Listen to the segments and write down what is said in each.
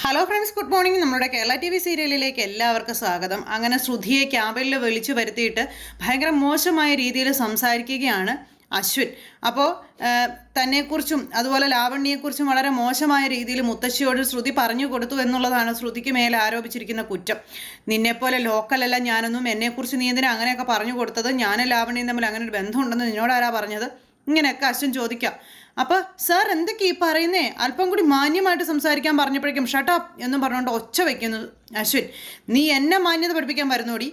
Hello friends good morning നമ്മുടെ Kerala T V സീരിയലിലേക്ക് എല്ലാവർക്കും സ്വാഗതം. അങ്ങനെ ശ്രുതിയെ ക്യാബിനിൽ വിളിച്ചു വരുത്തിയിട്ട് ഭയങ്കര മോശമായ രീതിയിൽ സംസാരിക്കുകയാണ് അശ്വിൻ. അപ്പോൾ തന്നെക്കുറിച്ചും അതുപോലെ ലാവണ്യയെക്കുറിച്ചും വളരെ മോശമായ രീതിയിൽ മുത്തശ്ശിയോട് ശ്രുതി പറഞ്ഞു കൊടുത്തു എന്നുള്ളതാണ് ശ്രുതിക്ക് മേലെ ആരോപിച്ചിരിക്കുന്ന കുറ്റം. നിന്നെപ്പോലെ ലോക്കലല്ല ഞാനൊന്നും എന്നെക്കുറിച്ച് നീ എന്തിനാ അങ്ങനെയൊക്കെ പറഞ്ഞു കൊടുത്തത്? ഞാനും ലാവണ്യയും തമ്മിൽ അങ്ങനെ ഒരു ബന്ധമുണ്ടെന്ന് നിന്നോടാരാ പറഞ്ഞത്? ഇങ്ങനെയൊക്കെ അശ്വൻ ചോദിക്കാം. അപ്പൊ സാർ എന്തൊക്കെ ഈ പറയുന്നേ? അല്പം കൂടി മാന്യമായിട്ട് സംസാരിക്കാൻ പറഞ്ഞപ്പോഴേക്കും ഷട്ടപ്പ് എന്നും പറഞ്ഞുകൊണ്ട് ഒച്ച വെക്കുന്നു അശ്വിൻ. നീ എന്നെ മാന്യത പഠിപ്പിക്കാൻ വരുന്നോടി?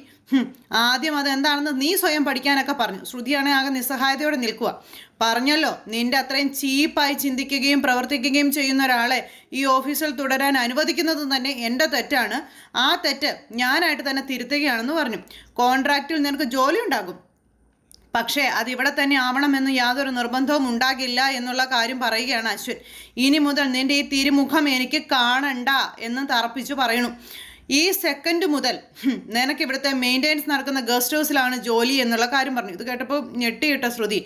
ആദ്യം അത് എന്താണെന്ന് നീ സ്വയം പഠിക്കാനൊക്കെ പറഞ്ഞു. ശ്രുതിയാണെ ആകെ നിസ്സഹായതയോടെ നിൽക്കുക പറഞ്ഞല്ലോ നിന്റെ അത്രയും ചീപ്പായി ചിന്തിക്കുകയും പ്രവർത്തിക്കുകയും ചെയ്യുന്ന ഒരാളെ ഈ ഓഫീസിൽ തുടരാൻ അനുവദിക്കുന്നത് തന്നെ എന്റെ തെറ്റാണ്. ആ തെറ്റ് ഞാനായിട്ട് തന്നെ തിരുത്തുകയാണെന്ന് പറഞ്ഞു. കോൺട്രാക്റ്റിൽ നിനക്ക് ജോലി ഉണ്ടാകും. പക്ഷേ അതിവിടെ തന്നെ ആവണമെന്ന് യാതൊരു നിർബന്ധവും ഉണ്ടാകില്ല എന്നുള്ള കാര്യം പറയുകയാണ് അശ്വിൻ. ഇനി മുതൽ നിന്റെ ഈ തിരുമുഖം എനിക്ക് കാണണ്ട എന്ന് തറപ്പിച്ചു പറയണു ഈ സെക്കൻഡ് മുതൽ നിനക്ക് ഇവിടുത്തെ മെയിന്റെനൻസ് നടക്കുന്ന ഗസ്റ്റ് ഹൗസിലാണ് ജോലി എന്നുള്ള കാര്യം പറഞ്ഞു. ഇത് കേട്ടപ്പോൾ ഞെട്ടിയിട്ട ശ്രുതി.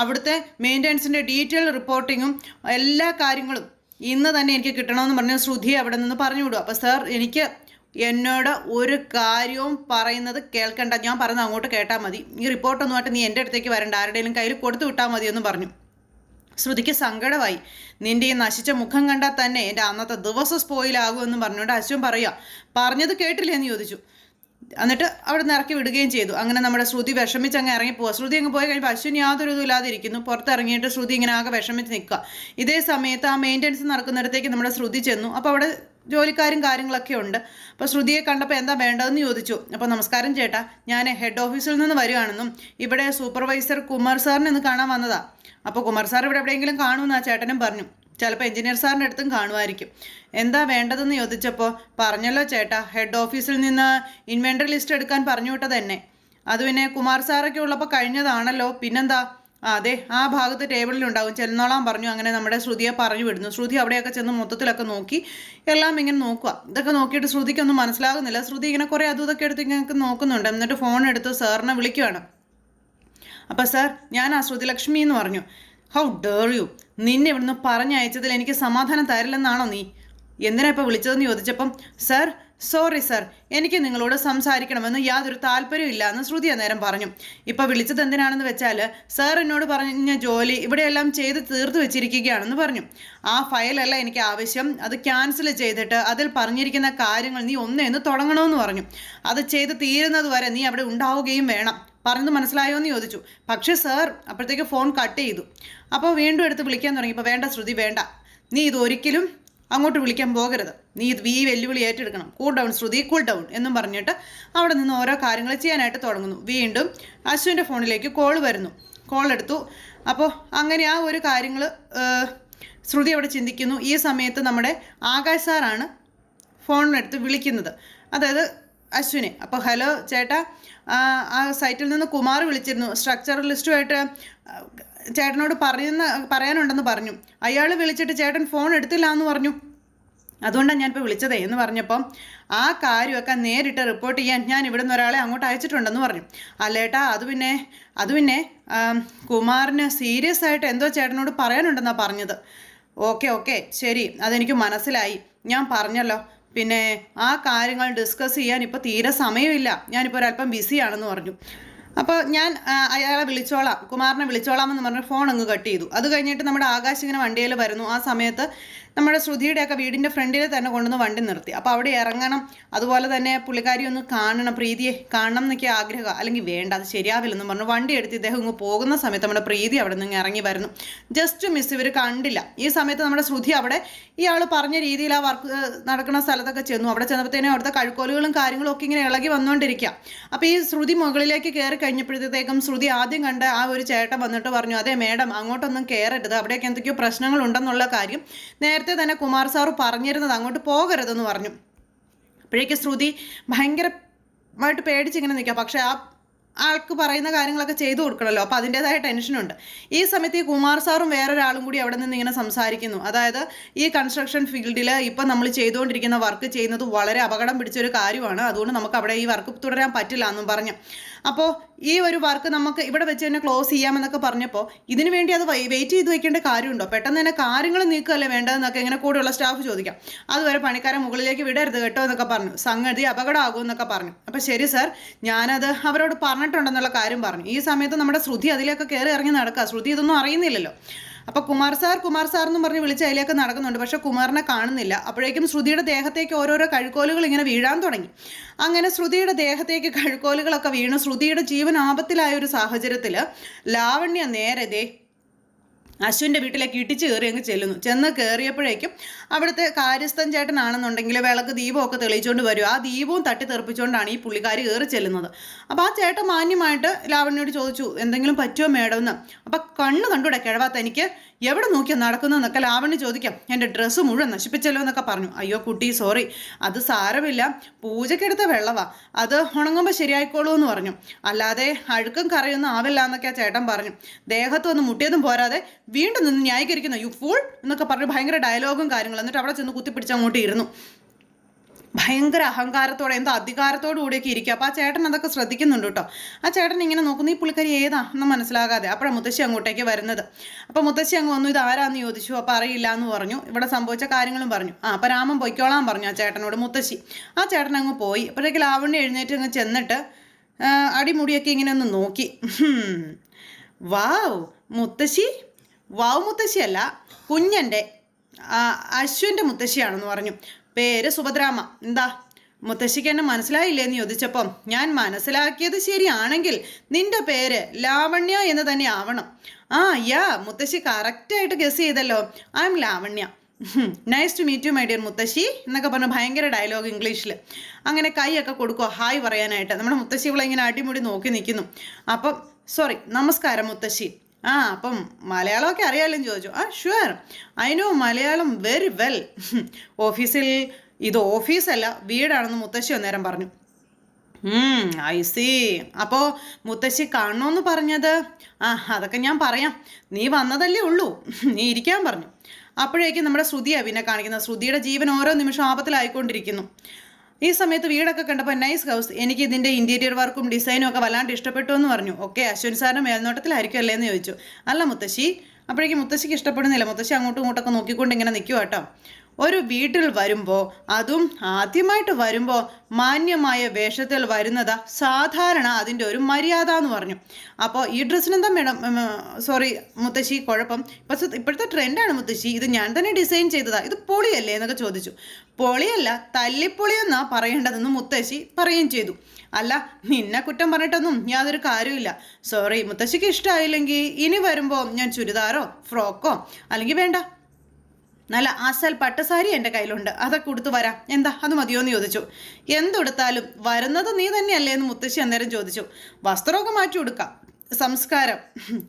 അവിടുത്തെ മെയിന്റെനൻസിന്റെ ഡീറ്റെയിൽ റിപ്പോർട്ടിങ്ങും എല്ലാ കാര്യങ്ങളും ഇന്ന് തന്നെ എനിക്ക് കിട്ടണമെന്ന് പറഞ്ഞ് ശ്രുതി അവിടെ നിന്ന് പറഞ്ഞു വിടും അപ്പോൾ സാർ എനിക്ക് എന്നോട് ഒരു കാര്യവും പറയുന്നത് കേൾക്കണ്ട. ഞാൻ പറഞ്ഞത് അങ്ങോട്ട് കേട്ടാൽ മതി. ഈ റിപ്പോർട്ടൊന്നുമായിട്ട് നീ എന്റെ അടുത്തേക്ക് വരണ്ട. ആരുടെയും കയ്യിൽ കൊടുത്തു വിട്ടാൽ മതി എന്ന് പറഞ്ഞു. ശ്രുതിക്ക് സങ്കടമായി. നിന്റെ ഈ നശിച്ച മുഖം കണ്ടാൽ തന്നെ എന്റെ അന്നത്തെ ദിവസം സ്പോയിലാകുമെന്ന് പറഞ്ഞുകൊണ്ട് അശ്വൻ പറയുക. പറഞ്ഞത് കേട്ടില്ലേ? എന്ന് ചോദിച്ചു. എന്നിട്ട് അവിടെ നിന്ന് ഇറക്കി വിടുകയും ചെയ്തു. അങ്ങനെ നമ്മുടെ ശ്രുതി വിഷമിച്ച് അങ്ങ് ഇറങ്ങി പോവുക. ശ്രുതി അങ്ങ് പോയി കഴിയുമ്പോൾ അശ്വിൻ യാതൊരു ഇതും ഇല്ലാതെ ഇരിക്കുന്നു പുറത്തിറങ്ങിയിട്ട് ശ്രുതി ഇങ്ങനെ ആകെ വിഷമിച്ച് നിൽക്കുക. ഇതേ സമയത്ത് ആ മെയിന്റനൻസ് നടക്കുന്നിടത്തേക്ക് നമ്മുടെ ശ്രുതി ചെന്നു. അപ്പോൾ അവിടെ ജോലിക്കാരും കാര്യങ്ങളൊക്കെ ഉണ്ട്. അപ്പോൾ ശ്രുതിയെ കണ്ടപ്പോൾ എന്താ വേണ്ടതെന്ന് ചോദിച്ചു. അപ്പോൾ നമസ്കാരം ചേട്ടാ. ഞാൻ ഹെഡ് ഓഫീസിൽ നിന്ന് വരികയാണെന്നും ഇവിടെ സൂപ്പർവൈസർ കുമാർ സാറിനെ ഒന്ന് കാണാൻ വന്നതാ. അപ്പോൾ കുമാർ സാർ ഇവിടെ എവിടെയെങ്കിലും കാണുമെന്ന് ആ ചേട്ടനും പറഞ്ഞു. ചിലപ്പോൾ എഞ്ചിനീയർ സാറിന്റെ അടുത്തും കാണുമായിരിക്കും. എന്താ വേണ്ടതെന്ന് ചോദിച്ചപ്പോൾ പറഞ്ഞല്ലോ ചേട്ടാ ഹെഡ് ഓഫീസിൽ നിന്ന് ഇൻവെന്ററി ലിസ്റ്റ് എടുക്കാൻ പറഞ്ഞു വിട്ടത് തന്നെ അത് പിന്നെ കുമാർ സാറൊക്കെ ഉള്ളപ്പോൾ കഴിഞ്ഞതാണല്ലോ. പിന്നെന്താ? അതെ ആ ഭാഗത്ത് ടേബിളിലുണ്ടാവും ചെന്നോളാൻ പറഞ്ഞു അങ്ങനെ നമ്മുടെ ശ്രുതിയെ പറഞ്ഞു വിടുന്നു. ശ്രുതി അവിടെയൊക്കെ ചെന്ന് മൊത്തത്തിലൊക്കെ നോക്കി. എല്ലാം ഇങ്ങനെ നോക്കുക ഇതൊക്കെ നോക്കിയിട്ട് ശ്രുതിക്കൊന്നും മനസ്സിലാകുന്നില്ല. ശ്രുതി ഇങ്ങനെ കുറേ അതും ഇതൊക്കെ എടുത്ത് ഇങ്ങനെ നോക്കുന്നുണ്ട്. എന്നിട്ട് ഫോൺ എടുത്ത് സാറിനെ വിളിക്കുകയാണ് അപ്പോൾ സാർ ഞാൻ ആ ശ്രുതിലക്ഷ്മി എന്ന് പറഞ്ഞു. ഹൗ ഡേർ യു നിന്നെ ഇവിടുന്ന് പറഞ്ഞയച്ചതിൽ എനിക്ക് സമാധാനം തരില്ലെന്നാണോ നീ? എന്തിനാ ഇപ്പോൾ വിളിച്ചതെന്ന് ചോദിച്ചപ്പം സർ സോറി സർ എനിക്ക് നിങ്ങളോട് സംസാരിക്കണമെന്ന് യാതൊരു താല്പര്യമില്ല എന്ന് ശ്രുതി അന്നേരം പറഞ്ഞു. ഇപ്പോൾ വിളിച്ചത് എന്തിനാണെന്ന് വെച്ചാൽ സർ എന്നോട് പറഞ്ഞ ജോലി ഇവിടെയെല്ലാം ചെയ്ത് തീർത്തു വെച്ചിരിക്കുകയാണെന്ന് പറഞ്ഞു. ആ ഫയലല്ല എനിക്ക് ആവശ്യം. അത് ക്യാൻസൽ ചെയ്തിട്ട് അതിൽ പറഞ്ഞിരിക്കുന്ന കാര്യങ്ങൾ നീ ഒന്നേന്ന് തുടങ്ങണമെന്ന് പറഞ്ഞു. അത് ചെയ്ത് തീരുന്നത് വരെ നീ അവിടെ ഉണ്ടാവുകയും വേണം. പറഞ്ഞത് മനസ്സിലായോ എന്ന് ചോദിച്ചു. പക്ഷേ സർ അപ്പോഴത്തേക്ക് ഫോൺ കട്ട് ചെയ്തു. അപ്പോൾ വീണ്ടും എടുത്ത് വിളിക്കാൻ തുടങ്ങി. ഇപ്പോൾ വേണ്ട ശ്രുതി വേണ്ട. നീ ഇത് ഒരിക്കലും അങ്ങോട്ട് വിളിക്കാൻ പോകരുത്. നീ ഇത് ഈ വെല്ലുവിളി ഏറ്റെടുക്കണം. Cool down Shruti cool down എന്നും പറഞ്ഞിട്ട് അവിടെ നിന്ന് ഓരോ കാര്യങ്ങൾ ചെയ്യാനായിട്ട് തുടങ്ങുന്നു. വീണ്ടും അശ്വിന്റെ ഫോണിലേക്ക് കോൾ വരുന്നു. കോൾ എടുത്തു. അപ്പോൾ അങ്ങനെ ആ ഒരു കാര്യങ്ങൾ ശ്രുതി അവിടെ ചിന്തിക്കുന്നു. ഈ സമയത്ത് നമ്മുടെ ആകാശ് സാറാണ് ഫോണിനെടുത്ത് വിളിക്കുന്നത്. അതായത് അശ്വിനെ. അപ്പോൾ ഹലോ ചേട്ടാ ആ സൈറ്റിൽ നിന്ന് കുമാർ വിളിച്ചിരുന്നു. സ്ട്രക്ചറൽ ലിസ്റ്റുമായിട്ട് ചേട്ടനോട് പറയുന്ന പറയാനുണ്ടെന്ന് പറഞ്ഞു. അയാൾ വിളിച്ചിട്ട് ചേട്ടൻ ഫോൺ എടുത്തില്ല എന്ന് പറഞ്ഞു. അതുകൊണ്ടാണ് ഞാനിപ്പോൾ വിളിച്ചതേ എന്ന് പറഞ്ഞപ്പം ആ കാര്യമൊക്കെ നേരിട്ട് റിപ്പോർട്ട് ചെയ്യാൻ ഞാൻ ഇവിടെ നിന്ന് ഒരാളെ അങ്ങോട്ട് അയച്ചിട്ടുണ്ടെന്ന് പറഞ്ഞു. അല്ലേട്ടാ അത് പിന്നെ അത് പിന്നെ കുമാറിന് സീരിയസ് ആയിട്ട് എന്തോ ചേട്ടനോട് പറയാനുണ്ടെന്നാണ് പറഞ്ഞത്. ഓക്കെ ഓക്കെ ശരി അതെനിക്ക് മനസ്സിലായി. ഞാൻ പറഞ്ഞല്ലോ. പിന്നെ ആ കാര്യങ്ങൾ ഡിസ്കസ് ചെയ്യാൻ ഇപ്പോൾ തീരെ സമയമില്ല. ഞാനിപ്പോൾ ഒരല്പം ബിസിയാണെന്ന് പറഞ്ഞു. അപ്പോൾ ഞാൻ അയാളെ വിളിച്ചോളാം കുമാറിനെ വിളിച്ചോളാം എന്ന് പറഞ്ഞ് ഫോൺ അങ്ങ് കട്ട് ചെയ്തു. അത് കഴിഞ്ഞിട്ട് നമ്മുടെ ആകാശ് ഇങ്ങനെ വണ്ടിയിൽ വരുന്നു. ആ സമയത്ത് നമ്മുടെ ശ്രുതിയുടെയൊക്കെ വീടിന്റെ ഫ്രണ്ടിൽ തന്നെ കൊണ്ടുവന്ന് വണ്ടി നിർത്തി. അപ്പോൾ അവിടെ ഇറങ്ങണം. അതുപോലെ തന്നെ പുള്ളിക്കാരി ഒന്ന് കാണണം പ്രീതിയെ കാണണം എന്നൊക്കെ ആഗ്രഹം. അല്ലെങ്കിൽ വേണ്ട അത് ശരിയാവില്ലെന്ന് പറഞ്ഞു. വണ്ടി എടുത്ത് ഇദ്ദേഹം ഇങ്ങ് പോകുന്ന സമയത്ത് നമ്മുടെ പ്രീതി അവിടെ നിന്ന് ഇറങ്ങി വരുന്നു. ജസ്റ്റ് മിസ് ഇവർ കണ്ടില്ല. ഈ സമയത്ത് നമ്മുടെ ശ്രുതി അവിടെ ഇയാൾ പറഞ്ഞ രീതിയിൽ ആ വർക്ക് നടക്കുന്ന സ്ഥലത്തൊക്കെ ചെന്നു. അവിടെ ചെന്നപ്പോഴത്തേനും അവിടുത്തെ കഴുക്കോലുകളും കാര്യങ്ങളും ഒക്കെ ഇങ്ങനെ ഇളകി വന്നുകൊണ്ടിരിക്കുക അപ്പോൾ ഈ ശ്രുതി മുകളിലേക്ക് കയറി കഴിഞ്ഞപ്പോഴത്തേക്കും ശ്രുതി ആദ്യം കണ്ട ആ ഒരു ചേട്ടൻ വന്നിട്ട് പറഞ്ഞു അതെ മേഡം അങ്ങോട്ടൊന്നും കയറരുത് അവിടെയൊക്കെ എന്തൊക്കെയോ പ്രശ്നങ്ങളുണ്ടെന്നുള്ള കാര്യം നേരത്തെ തന്നെ കുമാർ സാറ് പറഞ്ഞിരുന്നത് അങ്ങോട്ട് പോകരുതെന്ന് പറഞ്ഞു. അപ്പോഴേക്ക് ശ്രുതി ഭയങ്കരമായിട്ട് പേടിച്ചിങ്ങനെ നിൽക്കുക. പക്ഷേ ആ ആൾക്ക് പറയുന്ന കാര്യങ്ങളൊക്കെ ചെയ്തു കൊടുക്കണമല്ലോ അപ്പോൾ അതിന്റെതായ ടെൻഷനുണ്ട് ഈ സമയത്ത് ഈ കുമാർ സാറും വേറൊരാളും കൂടി അവിടെ നിന്ന് ഇങ്ങനെ സംസാരിക്കുന്നു. അതായത് ഈ കൺസ്ട്രക്ഷൻ ഫീൽഡിൽ ഇപ്പം നമ്മൾ ചെയ്തുകൊണ്ടിരിക്കുന്ന വർക്ക് ചെയ്യുന്നത് വളരെ അപകടം പിടിച്ചൊരു കാര്യമാണ്. അതുകൊണ്ട് നമുക്ക് അവിടെ ഈ വർക്ക് തുടരാൻ പറ്റില്ല എന്നും പറഞ്ഞു. അപ്പോൾ ഈ ഒരു വർക്ക് നമുക്ക് ഇവിടെ വെച്ച് തന്നെ ക്ലോസ് ചെയ്യാമെന്നൊക്കെ പറഞ്ഞപ്പോൾ ഇതിനു വേണ്ടി അത് വെയിറ്റ് ചെയ്ത് വെക്കേണ്ട കാര്യമുണ്ടോ? പെട്ടെന്ന് തന്നെ കാര്യങ്ങൾ നീക്കുകയല്ലേ വേണ്ടതെന്നൊക്കെ ഇങ്ങനെ കൂടെയുള്ള സ്റ്റാഫ് ചോദിക്കാം. അതുവരെ പണിക്കാരെ മുകളിലേക്ക് വിടരുത് കേട്ടോ എന്നൊക്കെ പറഞ്ഞു. സംഗതി അപകടമാകും എന്നൊക്കെ പറഞ്ഞു. അപ്പോൾ ശരി സർ ഞാനത് അവരോട് പറഞ്ഞിട്ടുണ്ടെന്നുള്ള കാര്യം പറഞ്ഞു. ഈ സമയത്ത് നമ്മുടെ ശ്രുതി അതിലേക്ക് കയറി ഇറങ്ങി നടക്കുക ശ്രുതി ഇതൊന്നും അറിയുന്നില്ലല്ലോ. അപ്പോൾ കുമാർ സാർ കുമാർ സാർ എന്ന് പറഞ്ഞ് വിളിച്ച് അതിലേക്ക് നടക്കുന്നുണ്ട്. പക്ഷേ കുമാറിനെ കാണുന്നില്ല. അപ്പോഴേക്കും ശ്രുതിയുടെ ദേഹത്തേക്ക് ഓരോരോ കഴുക്കോലുകൾ ഇങ്ങനെ വീഴാൻ തുടങ്ങി. അങ്ങനെ ശ്രുതിയുടെ ദേഹത്തേക്ക് കഴുക്കോലുകളൊക്കെ വീണു ശ്രുതിയുടെ ജീവൻ ആപത്തിലായ ഒരു സാഹചര്യത്തിൽ ലാവണ്യ നേരെ അശ്വിന്റെ വീട്ടിലേക്ക് ഇടിച്ച് കയറി അങ്ങ് ചെല്ലുന്നു. ചെന്ന് കയറിയപ്പോഴേക്കും അവിടുത്തെ കാര്യസ്ഥൻ ചേട്ടനാണെന്നുണ്ടെങ്കിൽ വിളക്ക് ദീപമൊക്കെ തെളിയിച്ചുകൊണ്ട് വരും. ആ ദീപവും തട്ടി തെറിപ്പിച്ചുകൊണ്ടാണ് ഈ പുള്ളിക്കാരി കയറി ചെല്ലുന്നത്. അപ്പോൾ ആ ചേട്ടൻ മാന്യമായിട്ട് ലാവണ്യോട് ചോദിച്ചു എന്തെങ്കിലും പറ്റുമോ മേഡം? എന്ന്. അപ്പം കണ്ണ് കണ്ടുകൂടെ കിഴവാത്ത എനിക്ക് എവിടെ നോക്കിയാൽ നടക്കുന്നതെന്നൊക്കെ ലാവണ്യ ചോദിക്കാം. എന്റെ ഡ്രസ്സ് മുഴുവൻ നശിപ്പിച്ചല്ലോ എന്നൊക്കെ പറഞ്ഞു. അയ്യോ കുട്ടി സോറി അത് സാരമില്ല. പൂജക്കെടുത്ത വെള്ളവാ. അത് ഉണങ്ങുമ്പോൾ ശരിയായിക്കോളൂ എന്ന് പറഞ്ഞു. അല്ലാതെ അഴുക്കും കറയൊന്നും ആവില്ല എന്നൊക്കെ ചേട്ടൻ പറഞ്ഞു. ദേഹത്ത് ഒന്ന് മുട്ടിയതും പോരാതെ വീണ്ടും നിന്ന് ന്യായീകരിക്കുന്ന. യു ഫുൾ എന്നൊക്കെ പറഞ്ഞ് ഭയങ്കര ഡയലോഗും കാര്യങ്ങളും. എന്നിട്ട് അവിടെ ചെന്ന് കുത്തിപ്പിടിച്ച് അങ്ങോട്ട് ഇരുന്നു. ഭയങ്കര അഹങ്കാരത്തോടെ എന്തോ അധികാരത്തോടു കൂടിയൊക്കെ ഇരിക്കുക അപ്പോൾ ആ ചേട്ടൻ അതൊക്കെ ശ്രദ്ധിക്കുന്നുണ്ട് കേട്ടോ. ആ ചേട്ടൻ ഇങ്ങനെ നോക്കുന്നു ഈ പുള്ളിക്കാരി ഏതാ? എന്ന് മനസ്സിലാകാതെ. അപ്പോഴാണ് മുത്തശ്ശി അങ്ങോട്ടേക്ക് വരുന്നത്. അപ്പോൾ മുത്തശ്ശി അങ്ങ് വന്നു ഇത് ആരാന്ന് ചോദിച്ചു? അപ്പോൾ അറിയില്ല എന്ന് പറഞ്ഞു. ഇവിടെ സംഭവിച്ച കാര്യങ്ങളും പറഞ്ഞു. ആ അപ്പോൾ രാമൻ പൊയ്ക്കോളാൻ പറഞ്ഞു ആ ചേട്ടനോട് മുത്തശ്ശി. ആ ചേട്ടൻ അങ്ങ് പോയി. അപ്പോഴേക്ക് ലാവണ്യ എഴുന്നേറ്റ് അങ്ങ് ചെന്നിട്ട് അടിമുടിയൊക്കെ ഇങ്ങനെ ഒന്ന് നോക്കി. വാവ് മുത്തശ്ശി. വാവ് മുത്തശ്ശിയല്ല കുഞ്ഞന്റെ അശ്വിന്റെ മുത്തശ്ശിയാണെന്ന് പറഞ്ഞു. പേര് സുഭദ്രാമ്മ എന്താ? മുത്തശ്ശിക്ക് എന്നെ മനസ്സിലായില്ലേ എന്ന് ചോദിച്ചപ്പം ഞാൻ മനസ്സിലാക്കിയത് ശരിയാണെങ്കിൽ നിന്റെ പേര് ലാവണ്യ എന്ന് തന്നെ ആവണം. ആ യാ മുത്തശ്ശി കറക്റ്റായിട്ട് ഗസ് ചെയ്തല്ലോ. I'm Lavanya nice to meet you my dear മുത്തശ്ശി എന്നൊക്കെ പറഞ്ഞു ഭയങ്കര ഡയലോഗ് ഇംഗ്ലീഷിൽ അങ്ങനെ കൈയൊക്കെ കൊടുക്കുക ഹായ് പറയാനായിട്ട്. നമ്മുടെ മുത്തശ്ശി ഇവളെ ഇങ്ങനെ അടിമുടി നോക്കി നിൽക്കുന്നു അപ്പം സോറി നമസ്കാരം മുത്തശ്ശി. ആ അപ്പം മലയാളമൊക്കെ അറിയാമല്ലോ ചോദിച്ചു. ആ sure I know Malayalam very well ഓഫീസിൽ ഇത് ഓഫീസല്ല വീടാണെന്ന് മുത്തശ്ശി അന്നേരം പറഞ്ഞു. ഐ സി അപ്പോൾ മുത്തശ്ശി കാണണമെന്ന് പറഞ്ഞത്? ആ അതൊക്കെ ഞാൻ പറയാം. നീ വന്നതല്ലേ ഉള്ളൂ. നീ ഇരിക്കാൻ പറഞ്ഞു. അപ്പോഴേക്കും നമ്മുടെ ശ്രുതിയാണ് പിന്നെ കാണിക്കുന്നത് ശ്രുതിയുടെ ജീവൻ ഓരോ നിമിഷം ആപത്തിലായിക്കൊണ്ടിരിക്കുന്നു. ഈ സമയത്ത് വീടൊക്കെ കണ്ടപ്പോൾ നൈസ് ഹൗസ് എനിക്ക് ഇതിന്റെ ഇന്റീരിയർ വർക്കും ഡിസൈനും ഒക്കെ വല്ലാണ്ട് ഇഷ്ടപ്പെട്ടു എന്ന് പറഞ്ഞു. ഓക്കെ അശ്വിൻ സാറിന്റെ മേൽനോട്ടത്തിലായിരിക്കും അല്ലേ? എന്ന് ചോദിച്ചു. അല്ല മുത്തശ്ശി. അപ്പോഴേക്കും മുത്തശ്ശിക്ക് ഇഷ്ടപ്പെടുന്നില്ല. മുത്തശ്ശി അങ്ങോട്ടും ഇങ്ങോട്ടൊക്കെ നോക്കിക്കൊണ്ട് ഇങ്ങനെ നിൽക്കുക കേട്ടോ. ഒരു വീട്ടിൽ വരുമ്പോൾ അതും ആദ്യമായിട്ട് വരുമ്പോൾ മാന്യമായ വേഷത്തിൽ വരുന്നത് സാധാരണ അതിന്റെ ഒരു മര്യാദ എന്ന് പറഞ്ഞു. അപ്പോൾ ഈ ഡ്രസ്സിനെന്താ മേഡം സോറി മുത്തശ്ശി കുഴപ്പം? ഇപ്പോഴത്തെ ഇപ്പോഴത്തെ ട്രെൻഡാണ് മുത്തശ്ശി. ഇത് ഞാൻ തന്നെ ഡിസൈൻ ചെയ്തതാ. ഇത് പൊളിയല്ലേ എന്നൊക്കെ ചോദിച്ചു. പൊളിയല്ല തല്ലിപ്പൊളിയെന്നാ പറയേണ്ടതെന്ന് മുത്തശ്ശി പറയുകയും ചെയ്തു. അല്ല നിന്നെ കുറ്റം പറഞ്ഞിട്ടൊന്നും യാതൊരു കാര്യമില്ല സോറി മുത്തശ്ശിക്ക് ഇഷ്ടമായില്ലെങ്കിൽ ഇനി വരുമ്പോൾ ഞാൻ ചുരിദാറോ ഫ്രോക്കോ അല്ലെങ്കിൽ വേണ്ട നല്ല അസൽ പട്ടസാരി എന്റെ കയ്യിലുണ്ട്. അതൊക്കെ കൊടുത്തു വരാം. എന്താ? അത് മതിയോ എന്ന് ചോദിച്ചു. എന്തുടുത്താലും വരുന്നത് നീ തന്നെയല്ലേ എന്ന് മുത്തശ്ശി അന്നേരം ചോദിച്ചു. വസ്ത്രമൊക്കെ മാറ്റി കൊടുക്കാം സംസ്കാരം.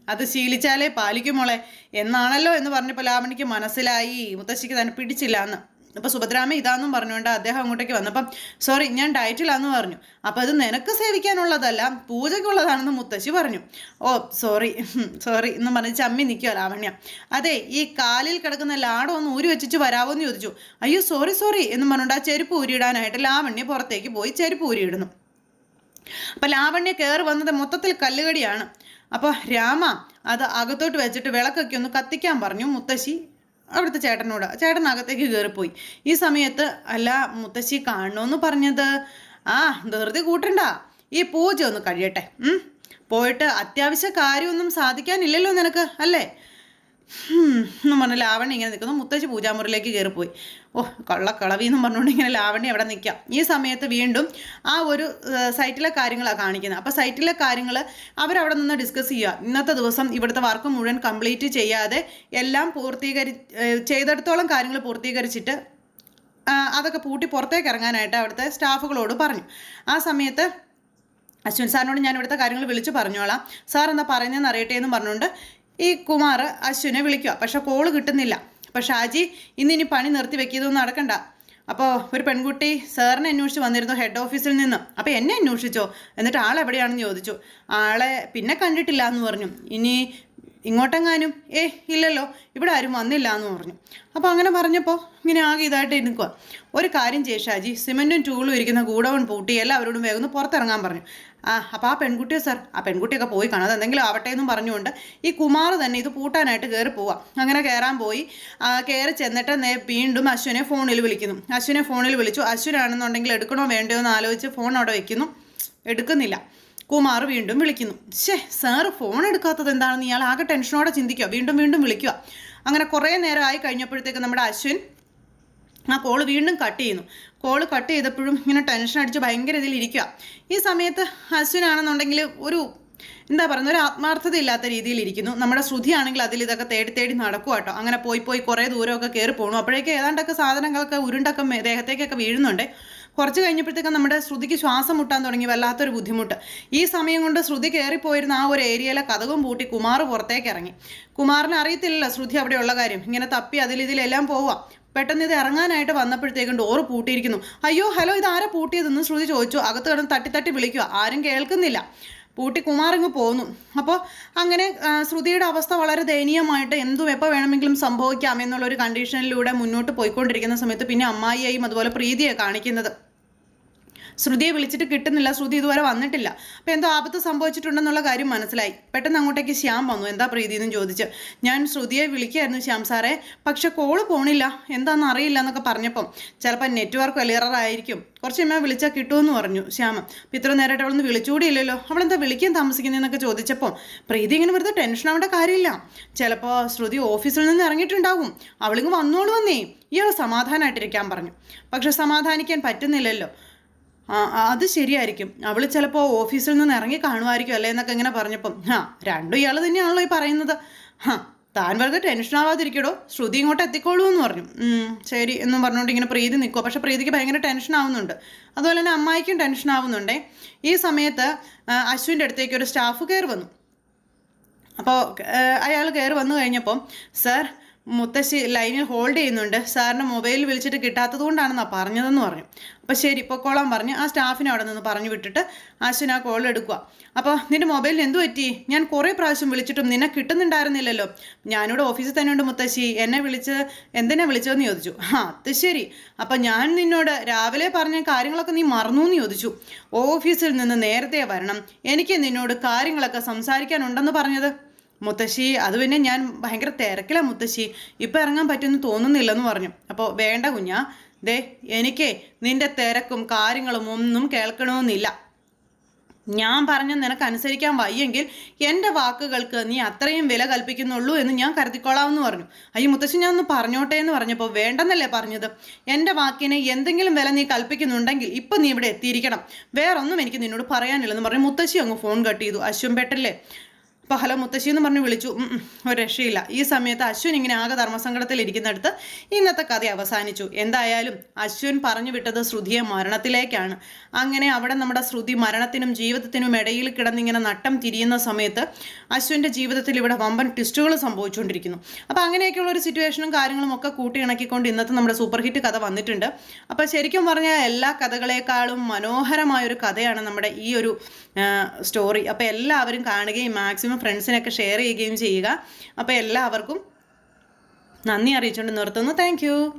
അത് ശീലിച്ചാലേ പാലിക്കുമോളെ എന്നാണല്ലോ എന്ന് പറഞ്ഞപ്പോൾ ലാവണിക്ക് മനസ്സിലായി. മുത്തശ്ശിക്ക് തന്നെ പിടിച്ചില്ല എന്ന് അപ്പോൾ സുഭദ്രാമ ഇതാന്നും പറഞ്ഞുകൊണ്ട് അദ്ദേഹം അങ്ങോട്ടേക്ക് വന്നപ്പം സോറി ഞാൻ ഡയറ്റിലാന്ന് പറഞ്ഞു. അപ്പോൾ അത് നിനക്ക് സേവിക്കാനുള്ളതല്ല പൂജയ്ക്കുള്ളതാണെന്ന് മുത്തശ്ശി പറഞ്ഞു. ഓ സോറി സോറി എന്ന് പറഞ്ഞ് ചമ്മി നിൽക്കുക ലാവണ്യ. അതെ ഈ കാലിൽ കിടക്കുന്ന ലാടം ഒന്ന് ഊരി വെച്ചിട്ട് വരാവോ എന്ന് ചോദിച്ചു. അയ്യോ സോറി സോറി എന്ന് പറഞ്ഞുകൊണ്ട് ആ ചെരുപ്പ് ഊരിയിടാനായിട്ട് ലാവണ്യ പുറത്തേക്ക് പോയി ചെരുപ്പ് ഊരിയിടുന്നു. അപ്പം ലാവണ്യ കയറി വന്നത് മൊത്തത്തിൽ കല്ലുകടിയാണ്. അപ്പോൾ രാമ അത് അകത്തോട്ട് വെച്ചിട്ട് വിളക്കൊക്കെ ഒന്ന് കത്തിക്കാൻ പറഞ്ഞു മുത്തശ്ശി. അവിടുത്തെ ചേട്ടനോട്. ചേട്ടൻ അകത്തേക്ക് കയറിപ്പോയി ഈ സമയത്ത് അല്ല മുത്തശ്ശി കാണണമെന്ന് പറഞ്ഞത്? ആ ധൃതി കൂട്ടണ്ട. ഈ പൂജ ഒന്ന് കഴിയട്ടെ. പോയിട്ട് അത്യാവശ്യ കാര്യമൊന്നും സാധിക്കാനില്ലല്ലോ നിനക്ക് അല്ലേ? എന്ന് പറഞ്ഞ ലാവണ്യ ഇങ്ങനെ നിൽക്കുന്നു. മുത്തശ്ശി പൂജാമുറിയിലേക്ക് കയറിപ്പോയി ഓ കള്ളക്കളവി എന്നും പറഞ്ഞുകൊണ്ട് ഇങ്ങനെ ലാവണ്യ അവിടെ നിൽക്കാം. ഈ സമയത്ത് വീണ്ടും ആ ഒരു സൈറ്റിലെ കാര്യങ്ങളാണ് കാണിക്കുന്നത് അപ്പോൾ സൈറ്റിലെ കാര്യങ്ങൾ അവരവിടെ നിന്ന് ഡിസ്കസ് ചെയ്യുക. ഇന്നത്തെ ദിവസം ഇവിടുത്തെ വർക്ക് മുഴുവൻ കംപ്ലീറ്റ് ചെയ്യാതെ എല്ലാം പൂർത്തീകരി ചെയ്തെടുത്തോളം കാര്യങ്ങൾ പൂർത്തീകരിച്ചിട്ട് അതൊക്കെ പൂട്ടി പുറത്തേക്ക് ഇറങ്ങാനായിട്ട് അവിടുത്തെ സ്റ്റാഫുകളോട് പറഞ്ഞു. ആ സമയത്ത് അശ്വിൻ സാറിനോട് ഞാൻ ഇവിടുത്തെ കാര്യങ്ങൾ വിളിച്ചു പറഞ്ഞോളാം. സാർ എന്താ പറയുന്നതെന്ന് അറിയട്ടെ എന്ന് പറഞ്ഞുകൊണ്ട് ഈ കുമാർ അശ്വിനെ വിളിക്കുക. പക്ഷെ കോൾ കിട്ടുന്നില്ല. അപ്പോൾ ഷാജി ഇന്ന് ഇനി പണി നിർത്തി വെക്കിയതൊന്നും നടക്കണ്ട. അപ്പോൾ ഒരു പെൺകുട്ടി സാറിനെ അന്വേഷിച്ച് വന്നിരുന്നു ഹെഡ് ഓഫീസിൽ നിന്ന്. അപ്പോൾ എന്നെ അന്വേഷിച്ചോ? എന്നിട്ട് ആൾ എവിടെയാണെന്ന് ചോദിച്ചു. ആളെ പിന്നെ കണ്ടിട്ടില്ല എന്ന് പറഞ്ഞു. ഇനി ഇങ്ങോട്ടെങ്ങാനും? ഏ ഇല്ലല്ലോ. ഇവിടെ ആരും വന്നില്ല എന്ന് പറഞ്ഞു. അപ്പോൾ അങ്ങനെ പറഞ്ഞപ്പോൾ ഇങ്ങനെ ആകെ ഇതായിട്ട് ഇരിക്കുക ഒരു കാര്യം ചെയ്യ ഷാജി. സിമെന്റും ടൂളും ഇരിക്കുന്ന ഗൂഡൗൺ പൂട്ടി എല്ലാവരോടും വേഗം പുറത്തിറങ്ങാൻ പറഞ്ഞു. ആ അപ്പോൾ ആ പെൺകുട്ടിയോ സാർ ആ പെൺകുട്ടിയൊക്കെ പോയി കാണാം. അതെന്തെങ്കിലും ആവട്ടെ എന്നും പറഞ്ഞുകൊണ്ട് ഈ കുമാർ തന്നെ ഇത് പൂട്ടാനായിട്ട് കയറി പോവാം. അങ്ങനെ കയറാൻ പോയി. കയറി ചെന്നിട്ട് വീണ്ടും അശ്വിനെ ഫോണിൽ വിളിക്കുന്നു. അശ്വിനെ ഫോണിൽ വിളിച്ചു. അശ്വിനാണെന്നുണ്ടെങ്കിൽ എടുക്കണോ വേണ്ടയോ എന്ന് ആലോചിച്ച് ഫോൺ അവിടെ വെക്കുന്നു. എടുക്കുന്നില്ല. കുമാർ വീണ്ടും വിളിക്കുന്നു. ഷേ സാറ് ഫോൺ എടുക്കാത്തത് എന്താണെന്ന് ഇയാൾ ആകെ ടെൻഷനോടെ ചിന്തിക്കുക വീണ്ടും വീണ്ടും വിളിക്കുക അങ്ങനെ കുറേ നേരം ആയി കഴിഞ്ഞപ്പോഴത്തേക്ക് നമ്മുടെ അശ്വിൻ ആ കോൾ വീണ്ടും കട്ട് ചെയ്യുന്നു. കോൾ കട്ട് ചെയ്തപ്പോഴും ഇങ്ങനെ ടെൻഷൻ അടിച്ച് ഭയങ്കര ഇതിൽ ഇരിക്കുക ഈ സമയത്ത് അശ്വിനാണെന്നുണ്ടെങ്കിൽ ഒരു എന്താ പറയുന്നത് ഒരു ആത്മാർത്ഥത ഇല്ലാത്ത രീതിയിൽ ഇരിക്കുന്നു. നമ്മുടെ ശ്രുതിയാണെങ്കിൽ അതിൽ ഇതൊക്കെ തേടി തേടി നടക്കുക കേട്ടോ അങ്ങനെ പോയി പോയി കുറേ ദൂരമൊക്കെ കയറി പോകണു അപ്പോഴേക്കും ഏതാണ്ടൊക്കെ സാധനങ്ങളൊക്കെ ഉരുണ്ടൊക്കെ ദേഹത്തേക്കൊക്കെ വീഴുന്നുണ്ട്. കുറച്ച് കഴിഞ്ഞപ്പോഴത്തേക്കും നമ്മുടെ ശ്രുതിക്ക് ശ്വാസം മുട്ടാൻ തുടങ്ങി. വല്ലാത്തൊരു ബുദ്ധിമുട്ട്. ഈ സമയം കൊണ്ട് ശ്രുതി കയറിപ്പോയിരുന്ന ആ ഒരു ഏരിയയിലെ കഥകും പൂട്ടി കുമാർ പുറത്തേക്ക് ഇറങ്ങി. കുമാറിന് അറിയത്തില്ലല്ലോ ശ്രുതി അവിടെയുള്ള കാര്യം. ഇങ്ങനെ തപ്പി അതിലിതിലെല്ലാം പോവുക പോവാം പെട്ടെന്ന് ഇത് ഇറങ്ങാനായിട്ട് വന്നപ്പോഴത്തേക്കും ഡോറ് പൂട്ടിയിരിക്കുന്നു. അയ്യോ ഹലോ ഇത് ആരാ പൂട്ടിയതെന്ന്? ശ്രുതി ചോദിച്ചു. അകത്ത് കിടന്ന് തട്ടി തട്ടി വിളിക്കുക. ആരും കേൾക്കുന്നില്ല. പൂട്ടി കുമാറിങ്ങ് പോന്നു. അപ്പോൾ അങ്ങനെ ശ്രുതിയുടെ അവസ്ഥ വളരെ ദയനീയമായിട്ട് എന്തും എപ്പോൾ വേണമെങ്കിലും സംഭവിക്കാം എന്നുള്ളൊരു കണ്ടീഷനിലൂടെ മുന്നോട്ട് പോയിക്കൊണ്ടിരിക്കുന്ന സമയത്ത് പിന്നെ അമ്മായിയെയും അതുപോലെ പ്രീതിയെ കാണിക്കുന്നത്. ശ്രുതിയെ വിളിച്ചിട്ട് കിട്ടുന്നില്ല. ശ്രുതി ഇതുവരെ വന്നിട്ടില്ല. അപ്പോൾ എന്തോ ആപത്ത് സംഭവിച്ചിട്ടുണ്ടെന്നുള്ള കാര്യം മനസ്സിലായി. പെട്ടെന്ന് അങ്ങോട്ടേക്ക് ശ്യാം വന്നു. എന്താ പ്രീതി എന്നും ചോദിച്ച്. ഞാൻ ശ്രുതിയെ വിളിക്കായിരുന്നു ശ്യാം സാറേ. പക്ഷെ കോൾ പോണില്ല. എന്താണെന്ന് അറിയില്ല എന്നൊക്കെ പറഞ്ഞപ്പം ചിലപ്പോൾ നെറ്റ്വർക്ക് ക്ലിയറർ ആയിരിക്കും. കുറച്ച് കഴിയുമ്പോൾ വിളിച്ചാൽ കിട്ടുമെന്ന് പറഞ്ഞു ശ്യാമം അപ്പം ഇത്ര നേരമായിട്ട് അവളൊന്ന് വിളിച്ചുകൂടിയില്ലല്ലോ അവളെന്താ വിളിക്കാൻ താമസിക്കുന്നതെന്നൊക്കെ ചോദിച്ചപ്പോൾ പ്രീതി ഇങ്ങനെ വെറുതെ ടെൻഷൻ ആവേണ്ട കാര്യമില്ല. ചിലപ്പോൾ ശ്രുതി ഓഫീസിൽ നിന്ന് ഇറങ്ങിയിട്ടുണ്ടാവും. അവളിങ്ങ് വന്നോളൂ വന്നേ. ഇയാൾ സമാധാനമായിട്ടിരിക്കാൻ പറഞ്ഞു. പക്ഷെ സമാധാനിക്കാൻ പറ്റുന്നില്ലല്ലോ. ആ അത് ശരിയായിരിക്കും. അവൾ ചിലപ്പോൾ ഓഫീസിൽ നിന്ന് ഇറങ്ങി കാണുമായിരിക്കും അല്ലേ എന്നൊക്കെ ഇങ്ങനെ പറഞ്ഞപ്പം ആ രണ്ടും ഇയാൾ തന്നെയാണല്ലോ ഈ പറയുന്നത്. ഹാ താൻ വെറുതെ ടെൻഷൻ ആവാതിരിക്കടോ ശ്രുതി ഇങ്ങോട്ട് എത്തിക്കോളൂ എന്ന് പറഞ്ഞു. ശരി എന്നും പറഞ്ഞുകൊണ്ട് ഇങ്ങനെ പ്രീതി നിൽക്കുക പക്ഷേ പ്രീതിക്ക് ഭയങ്കര ടെൻഷൻ ആവുന്നുണ്ട്. അതുപോലെ തന്നെ അമ്മായിക്കും ടെൻഷൻ ആവുന്നുണ്ടേ. ഈ സമയത്ത് അശ്വിന്റെ അടുത്തേക്ക് ഒരു സ്റ്റാഫ് കയറി വന്നു. അപ്പോൾ അയാൾ കയറി വന്നു കഴിഞ്ഞപ്പം സാർ മുത്തശ്ശി ലൈനിൽ ഹോൾഡ് ചെയ്യുന്നുണ്ട്. സാറിന് മൊബൈൽ വിളിച്ചിട്ട് കിട്ടാത്തത് കൊണ്ടാണെന്നാണ് പറഞ്ഞതെന്ന് പറഞ്ഞു. അപ്പോൾ ശരി പൊക്കോളാൻ പറഞ്ഞ്. ആ സ്റ്റാഫിനെ അവിടെ നിന്ന് പറഞ്ഞു വിട്ടിട്ട് അശ്വിൻ ആ കോൾ എടുക്കുക അപ്പോൾ നിന്റെ മൊബൈലിന് എന്ത് പറ്റി? ഞാൻ കുറേ പ്രാവശ്യം വിളിച്ചിട്ടും നിന്നെ കിട്ടുന്നുണ്ടായിരുന്നില്ലല്ലോ. ഞാനിവിടെ ഓഫീസിൽ തന്നെ ഉണ്ട് മുത്തശ്ശി. എന്നെ വിളിച്ച് എന്തിനാ വിളിച്ചതെന്ന് ചോദിച്ചു. ആ അത് ശരി. അപ്പോൾ ഞാൻ നിന്നോട് രാവിലെ പറഞ്ഞ കാര്യങ്ങളൊക്കെ നീ മറന്നു എന്ന് ചോദിച്ചു ഓഫീസിൽ നിന്ന് നേരത്തെ വരണം. എനിക്ക് നിന്നോട് കാര്യങ്ങളൊക്കെ സംസാരിക്കാനുണ്ടെന്ന് പറഞ്ഞത്. മുത്തശ്ശി അത് പിന്നെ ഞാൻ ഭയങ്കര തിരക്കിലാണ് മുത്തശ്ശി. ഇപ്പം ഇറങ്ങാൻ പറ്റുമെന്ന് തോന്നുന്നില്ലെന്ന് പറഞ്ഞു. അപ്പോൾ വേണ്ട കുഞ്ഞാ ദേ എനിക്കേ നിന്റെ തിരക്കും കാര്യങ്ങളും ഒന്നും കേൾക്കണമെന്നില്ല. ഞാൻ പറഞ്ഞ നിനക്ക് അനുസരിക്കാൻ വയ്യെങ്കിൽ എന്റെ വാക്കുകൾക്ക് നീ അത്രയും വില കൽപ്പിക്കുന്നുള്ളൂ എന്ന് ഞാൻ കരുതിക്കോളാമെന്ന് പറഞ്ഞു. അയ്യോ മുത്തശ്ശി ഞാൻ ഒന്ന് പറഞ്ഞോട്ടെ എന്ന് പറഞ്ഞപ്പോൾ വേണ്ടെന്നല്ലേ പറഞ്ഞത്? എന്റെ വാക്കിന് എന്തെങ്കിലും വില നീ കൽപ്പിക്കുന്നുണ്ടെങ്കിൽ ഇപ്പം നീ ഇവിടെ എത്തിയിരിക്കണം. വേറൊന്നും എനിക്ക് നിന്നോട് പറയാനില്ലെന്ന് പറഞ്ഞു മുത്തശ്ശി അങ്ങ് ഫോൺ കട്ട് ചെയ്തു. അശ്വം പെട്ടല്ലേ അപ്പോൾ ഹലോ മുത്തശ്ശി എന്ന് പറഞ്ഞ് വിളിച്ചു. ഒരു രക്ഷയില്ല. ഈ സമയത്ത് അശ്വിൻ ഇങ്ങനെ ആകെ ധർമ്മസങ്കടത്തിൽ ഇരിക്കുന്നിടത്ത് ഇന്നത്തെ കഥ അവസാനിച്ചു. എന്തായാലും അശ്വിൻ പറഞ്ഞു വിട്ടത് ശ്രുതിയെ മരണത്തിലേക്കാണ്. അങ്ങനെ അവിടെ നമ്മുടെ ശ്രുതി മരണത്തിനും ജീവിതത്തിനും ഇടയിൽ കിടന്നിങ്ങനെ നട്ടം തിരിയുന്ന സമയത്ത് അശ്വിന്റെ ജീവിതത്തിൽ ഇവിടെ വമ്പൻ ട്വിസ്റ്റുകൾ സംഭവിച്ചുകൊണ്ടിരിക്കുന്നു. അപ്പോൾ അങ്ങനെയൊക്കെയുള്ള ഒരു സിറ്റുവേഷനും കാര്യങ്ങളും ഒക്കെ കൂട്ടിയിണക്കിക്കൊണ്ട് ഇന്നത്തെ നമ്മുടെ സൂപ്പർ ഹിറ്റ് കഥ വന്നിട്ടുണ്ട്. അപ്പോൾ ശരിക്കും പറഞ്ഞാൽ എല്ലാ കഥകളെക്കാളും മനോഹരമായൊരു കഥയാണ് നമ്മുടെ ഈ ഒരു സ്റ്റോറി. അപ്പോൾ എല്ലാവരും കാണുകയും മാക്സിമം ഫ്രണ്ട്സിനൊക്കെ ഷെയർ ചെയ്യുകയും ചെയ്യുക. അപ്പോൾ എല്ലാവർക്കും നന്ദി അറിയിച്ചുകൊണ്ട് നിർത്തുന്നു. താങ്ക്